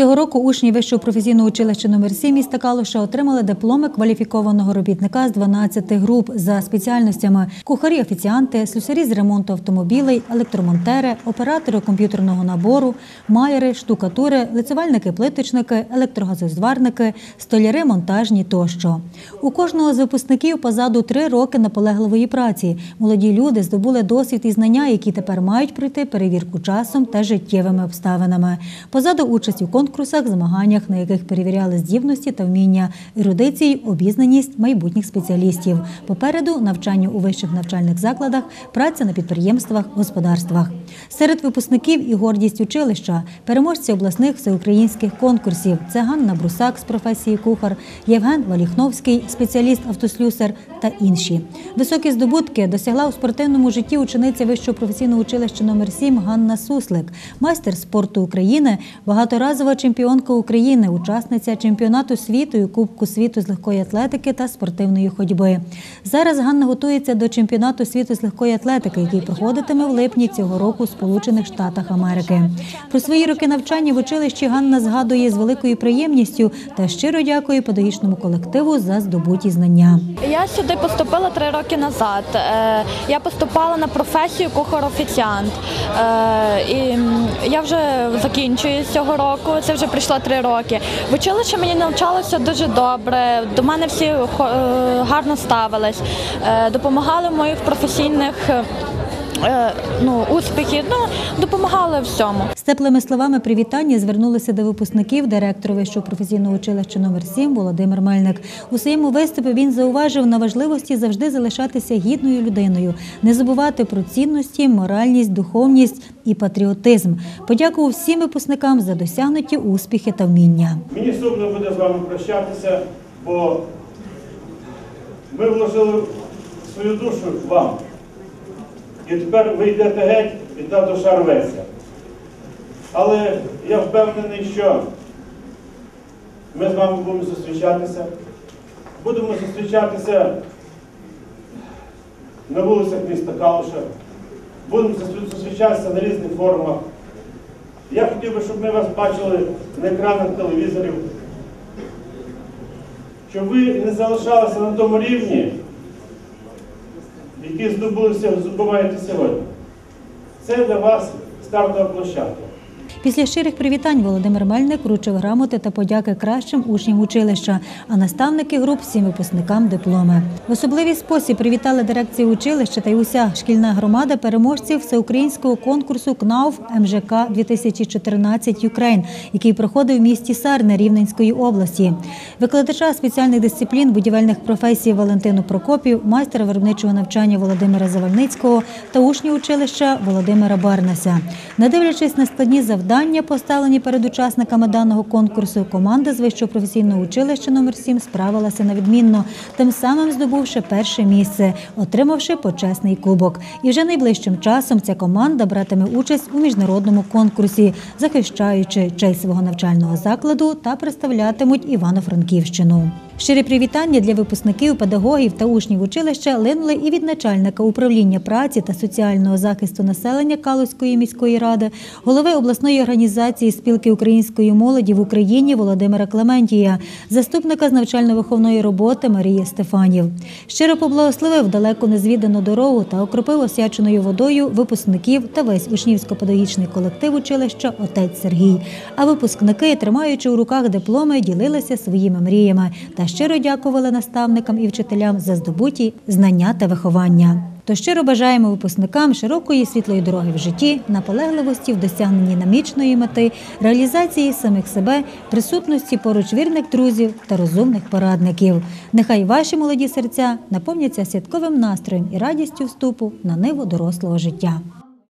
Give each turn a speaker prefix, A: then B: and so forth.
A: Цього року учні вищого професійного училища номер 7 міста Калуша отримали дипломи кваліфікованого робітника з 12 груп за спеціальностями кухарі, офіціанти, слюсарі з ремонту автомобілей, електромонтери, оператори комп'ютерного набору, майери, штукатури, лицевальники, плиточники, електрогазозварники, столяри, монтажні тощо. У кожного з випускників позаду три роки наполегливої праці. Молоді люди здобули досвід і знання, які тепер мають пройти перевірку часом та життєвими обставинами. Позаду участь у конкурсах, змаганнях, на яких перевіряли здібності та вміння, ерудицію, обізнаність майбутніх спеціалістів. Попереду навчання у вищих навчальних закладах, праця на підприємствах, господарствах. Серед випускників і гордість училища, переможці обласних всеукраїнських конкурсів. Це Ганна Брусак з професії кухар, Євген Валіхновський, спеціаліст автослюсар та інші. Високі здобутки досягла у спортивному житті учениця вищого професійного училища номер 7 Ганна Суслик, майстер спорту України, багаторазова чемпіонка України, учасниця чемпіонату світу і Кубку світу з легкої атлетики та спортивної ходьби. Зараз Ганна готується до чемпіонату світу з легкої атлетики, який проходитиме в липні цього року у Сполучених Штатах Америки. Про свої роки навчання в училищі Ганна згадує з великою приємністю та щиро дякує педагогічному колективу за здобуті знання.
B: Я сюди поступила три роки назад. Е, Я поступала на професію кухар-офіціант. Е, І я вже закінчую цього року. Це вже прийшло три роки. В училищі мені навчалося дуже добре. До мене всі е, гарно ставились, допомагали в моїх професійних. Е, Ну, успіхів, ну допомагали всьому.
A: З теплими словами привітання звернулися до випускників директор Вищого професійного училища номер 7 Володимир Мельник. У своєму виступі він зауважив на важливості завжди залишатися гідною людиною, не забувати про цінності, моральність, духовність і патріотизм. Подякував всім випускникам за досягнуті успіхи та вміння.
C: Мені сумно буде з вами прощатися, бо ми вложили свою душу вам. І тепер ви йдете геть, і та душа рветься. Але я впевнений, що ми з вами будемо зустрічатися. Будемо зустрічатися на вулицях міста Калуша. Будемо зустрічатися на різних форумах. Я хотів би, щоб ми вас бачили на екранах телевізорів, щоб ви не залишалися на тому рівні, який здобулися, здобуваєте сьогодні. Це для вас стартова площадка.
A: Після щирих привітань Володимир Мельник вручив грамоти та подяки кращим учням училища, а наставники груп всім випускникам дипломи. В особливий спосіб привітали дирекції училища та й уся шкільна громада переможців всеукраїнського конкурсу КНАУФ МЖК 2014 Юкрейн, який проходив в місті Сарне Рівненської області. Викладача спеціальних дисциплін будівельних професій Валентину Прокопів, майстра виробничого навчання Володимира Завальницького та учня училища Володимира Барнаса. Не дивлячись на складні завдання, поставлені перед учасниками даного конкурсу, команда з вищого професійного училища номер 7 справилася на відмінно, тим самим здобувши перше місце, отримавши почесний кубок. І вже найближчим часом ця команда братиме участь у міжнародному конкурсі, захищаючи честь свого навчального закладу та представлятимуть Івано-Франківщину. Щирі привітання для випускників, педагогів та учнів училища линули і від начальника управління праці та соціального захисту населення Калузької міської ради, голови обласної організації спілки української молоді в Україні Володимира Клементія, заступника з навчально-виховної роботи Марії Стефанів. Щиро поблагословив далеко незвідану дорогу та окропив осяченою водою випускників та весь учнівсько-педагогічний колектив училища отець Сергій. А випускники, тримаючи у руках дипломи, ділилися своїми мріями та щиро дякували наставникам і вчителям за здобуті знання та виховання. То щиро бажаємо випускникам широкої світлої дороги в житті, наполегливості в досягненні намічної мети, реалізації самих себе, присутності поруч вірних друзів та розумних порадників. Нехай ваші молоді серця наповняться святковим настроєм і радістю вступу на ниву дорослого життя.